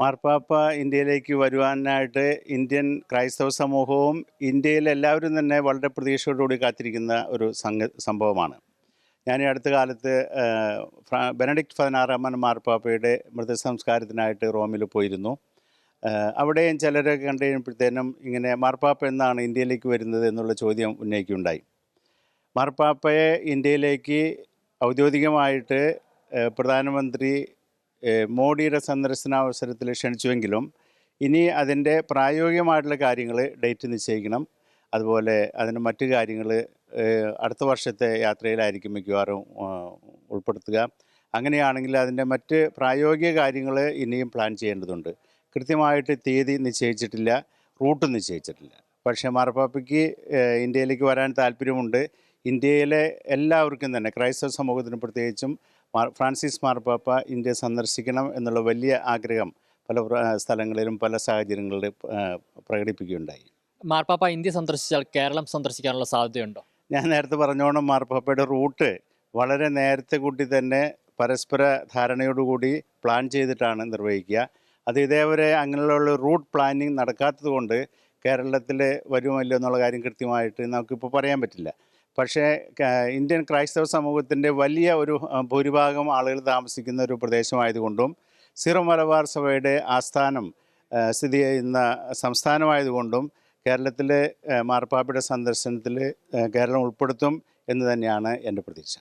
മാർപ്പാപ്പ ഇന്ത്യയിലേക്ക് വരുവാനായിട്ട് ഇന്ത്യൻ ക്രൈസ്തവ സമൂഹവും ഇന്ത്യയിൽ എല്ലാവരും തന്നെ വളരെ പ്രതീക്ഷയോടുകൂടി കാത്തിരിക്കുന്ന ഒരു സംഗ സംഭവമാണ്. ഞാൻ ഈ അടുത്ത കാലത്ത് ബെനഡിക്ട് പതിനാറാമൻ മാർപ്പാപ്പയുടെ മൃതസംസ്കാരത്തിനായിട്ട് റോമിൽ പോയിരുന്നു. അവിടെയും ചിലരൊക്കെ കണ്ടു ഇങ്ങനെ മാർപ്പാപ്പ എന്നാണ് ഇന്ത്യയിലേക്ക് വരുന്നത് എന്നുള്ള ചോദ്യം ഉന്നയിക്കുകയുണ്ടായി. മാർപ്പാപ്പയെ ഇന്ത്യയിലേക്ക് ഔദ്യോഗികമായിട്ട് പ്രധാനമന്ത്രി മോഡിയുടെ സന്ദർശനാവസരത്തിൽ ക്ഷണിച്ചുവെങ്കിലും ഇനി അതിന്റെ പ്രായോഗികമായിട്ടുള്ള കാര്യങ്ങൾ ഡേറ്റ് നിശ്ചയിക്കണം. അതുപോലെ അതിന് മറ്റു കാര്യങ്ങൾ അടുത്ത വർഷത്തെ യാത്രയിലായിരിക്കും മിക്കവാറും ഉൾപ്പെടുത്തുക. അങ്ങനെയാണെങ്കിൽ അതിന്റെ മറ്റ് പ്രായോഗിക കാര്യങ്ങൾ ഇനിയും പ്ലാൻ ചെയ്യേണ്ടതുണ്ട്. കൃത്യമായിട്ട് തീയതി നിശ്ചയിച്ചിട്ടില്ല റൂട്ട് നിശ്ചയിച്ചിട്ടില്ല. പക്ഷേ മാർപ്പാപ്പയ്ക്ക് ഇന്ത്യയിലേക്ക് വരാൻ താല്പര്യമുണ്ട്. ഇന്ത്യയിലെ എല്ലാവർക്കും തന്നെ ക്രൈസ്തവ സമൂഹത്തിന് പ്രത്യേകിച്ചും ഫ്രാൻസിസ് മാർപ്പാപ്പ ഇന്ത്യ സന്ദർശിക്കണം എന്നുള്ള വലിയ ആഗ്രഹം പല സ്ഥലങ്ങളിലും പല സാഹചര്യങ്ങളിലും പ്രകടിപ്പിക്കുകയുണ്ടായി. മാർപ്പാപ്പ ഇന്ത്യ സന്ദർശിച്ചാൽ കേരളം സന്ദർശിക്കാനുള്ള സാധ്യതയുണ്ടോ? ഞാൻ നേരത്തെ പറഞ്ഞോണം മാർപ്പാപ്പയുടെ റൂട്ട് വളരെ നേരത്തെ കൂട്ടി തന്നെ പരസ്പര ധാരണയോടുകൂടി പ്ലാൻ ചെയ്തിട്ടാണ് നിർവഹിക്കുക. അത് ഇതേവരെ അങ്ങനെയുള്ള റൂട്ട് പ്ലാനിങ് നടക്കാത്തത് കൊണ്ട് കേരളത്തിൽ വരുമല്ലോ എന്നുള്ള കാര്യം കൃത്യമായിട്ട് നമുക്കിപ്പോൾ പറയാൻ പറ്റില്ല. പക്ഷേ ഇന്ത്യൻ ക്രൈസ്തവ സമൂഹത്തിന്റെ വലിയ ഒരു ഭൂരിഭാഗം ആളുകൾ താമസിക്കുന്ന ഒരു പ്രദേശമായതുകൊണ്ടും സിറോ മലബാർ സഭയുടെ ആസ്ഥാനം സ്ഥിതി ചെയ്യുന്ന സംസ്ഥാനമായതുകൊണ്ടും കേരളത്തിലെ മാർപ്പാപ്പയുടെ സന്ദർശനത്തിൽ കേരളം ഉൾപ്പെടുത്തും എന്ന് തന്നെയാണ് എന്റെ പ്രതീക്ഷ.